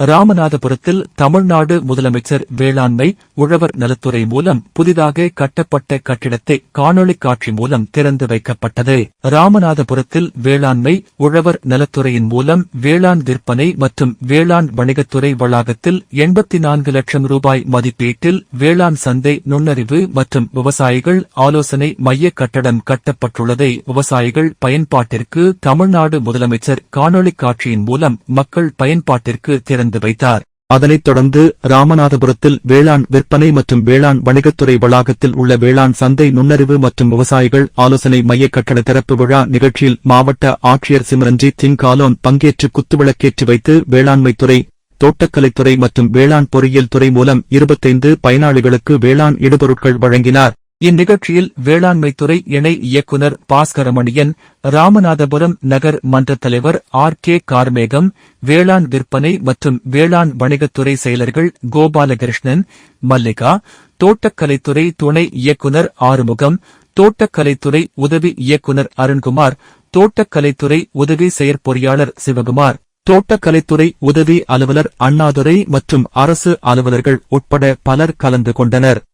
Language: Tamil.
ராமநாதபுரத்தில் தமிழ்நாடு முதலமைச்சர் வேளாண்மை உழவர் நலத்துறை மூலம் புதிதாக கட்டப்பட்ட கட்டிடத்தை காணொளி காட்சி மூலம் திறந்து வைக்கப்பட்டது. ராமநாதபுரத்தில் வேளாண்மை உழவர் நலத்துறையின் மூலம் வேளாண் விற்பனை மற்றும் வேளாண் வணிகத்துறை வளாகத்தில் எண்பத்தி நான்கு லட்சம் ரூபாய் மதிப்பீட்டில் வேளாண் சந்தை நுண்ணறிவு மற்றும் விவசாயிகள் ஆலோசனை மைய கட்டடம் கட்டப்பட்டுள்ளதை விவசாயிகள் பயன்பாட்டிற்கு தமிழ்நாடு முதலமைச்சர் காணொலி காட்சியின் மூலம் மக்கள் பயன்பாட்டிற்கு திறந்து திறந்து வைத்தார். அதனைத் தொடர்ந்து ராமநாதபுரத்தில் வேளாண் விற்பனை மற்றும் வேளாண் வணிகத்துறை வளாகத்தில் உள்ள வேளாண் சந்தை நுண்ணறிவு மற்றும் விவசாயிகள் ஆலோசனை மைய கட்டட திறப்பு விழா நிகழ்ச்சியில் மாவட்ட ஆட்சியர் சிம்ரன்ஜித் திங்காலோன் பங்கேற்று குத்துவிளக்கேற்றி வைத்து வேளாண்மைத்துறை தோட்டக்கலைத்துறை மற்றும் வேளாண் பொறியியல் துறை மூலம் இருபத்தைந்து பயனாளிகளுக்கு வேளாண் இடுபொருட்கள் வழங்கினார். இந்நிகழ்ச்சியில் வேளாண்மைத்துறை இணை இயக்குநர் பாஸ்கரமணியன் ராமநாதபுரம் நகர் மன்ற தலைவர் ஆர் கே கார்மேகம் வேளாண் விற்பனை மற்றும் வேளாண் வணிகத்துறை செயலர்கள் கோபாலகிருஷ்ணன் மல்லிகா தோட்டக்கலைத்துறை துணை இயக்குநர் ஆறுமுகம் தோட்டக்கலைத்துறை உதவி இயக்குநர் அருண்குமார் தோட்டக்கலைத்துறை உதவி செயற்பொறியாளர் சிவகுமார் தோட்டக்கலைத்துறை உதவி அலுவலர் அண்ணாதுரை மற்றும் அரசு அலுவலர்கள் உட்பட பலர் கலந்து கொண்டனர்.